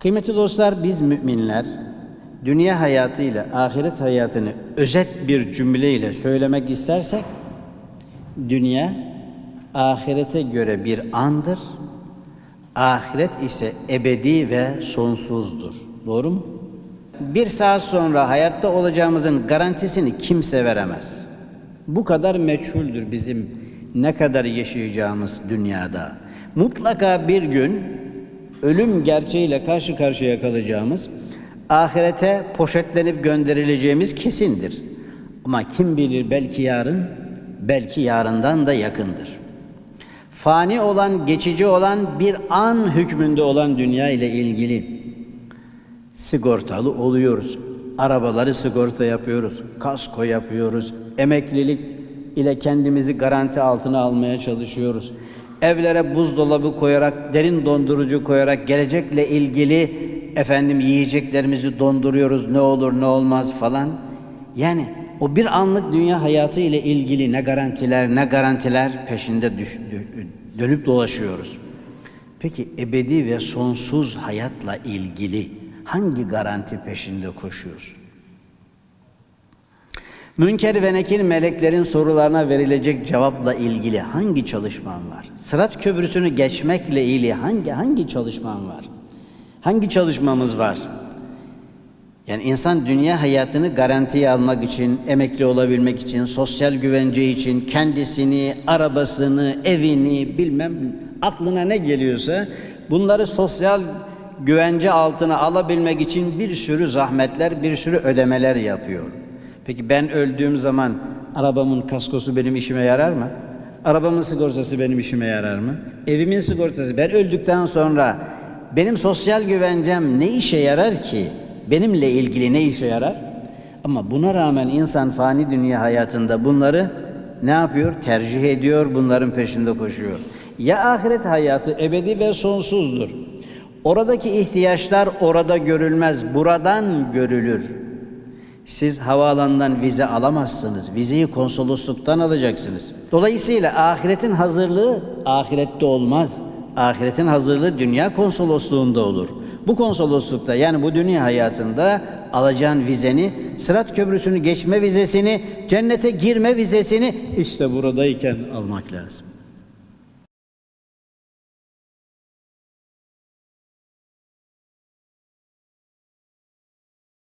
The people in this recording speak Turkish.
Kıymetli dostlar biz müminler dünya hayatıyla ahiret hayatını özet bir cümleyle söylemek istersek dünya ahirete göre bir andır. Ahiret ise ebedi ve sonsuzdur. Doğru mu? Bir saat sonra hayatta olacağımızın garantisini kimse veremez. Bu kadar meçhuldür bizim ne kadar yaşayacağımız dünyada. Mutlaka bir gün ölüm gerçeğiyle karşı karşıya kalacağımız, ahirete poşetlenip gönderileceğimiz kesindir. Ama kim bilir belki yarın, belki yarından da yakındır. Fani olan, geçici olan bir an hükmünde olan dünya ile ilgili sigortalı oluyoruz. Arabaları sigorta yapıyoruz, kasko yapıyoruz, emeklilik ile kendimizi garanti altına almaya çalışıyoruz. Evlere buzdolabı koyarak, derin dondurucu koyarak gelecekle ilgili efendim yiyeceklerimizi donduruyoruz ne olur ne olmaz falan. Yani o bir anlık dünya hayatı ile ilgili ne garantiler ne garantiler peşinde düş, dönüp dolaşıyoruz. Peki ebedi ve sonsuz hayatla ilgili hangi garanti peşinde koşuyoruz? Münker ve nekir meleklerin sorularına verilecek cevapla ilgili hangi çalışman var? Sırat köprüsünü geçmekle ilgili hangi hangi çalışman var? Hangi çalışmamız var? Yani insan dünya hayatını garantiye almak için, emekli olabilmek için, sosyal güvence için, kendisini, arabasını, evini, bilmem aklına ne geliyorsa bunları sosyal güvence altına alabilmek için bir sürü zahmetler, bir sürü ödemeler yapıyor. Peki ben öldüğüm zaman arabamın kaskosu benim işime yarar mı? Arabamın sigortası benim işime yarar mı? Evimin sigortası ben öldükten sonra benim sosyal güvencem ne işe yarar ki? Benimle ilgili ne işe yarar? Ama buna rağmen insan fani dünya hayatında bunları ne yapıyor? Tercih ediyor, bunların peşinde koşuyor. Ya ahiret hayatı ebedi ve sonsuzdur. Oradaki ihtiyaçlar orada görülmez, buradan görülür. Siz havaalanından vize alamazsınız. Vizeyi konsolosluktan alacaksınız. Dolayısıyla ahiretin hazırlığı ahirette olmaz. Ahiretin hazırlığı dünya konsolosluğunda olur. Bu konsoloslukta yani bu dünya hayatında alacağın vizeni, sırat köprüsünü geçme vizesini, cennete girme vizesini işte buradayken almak lazım.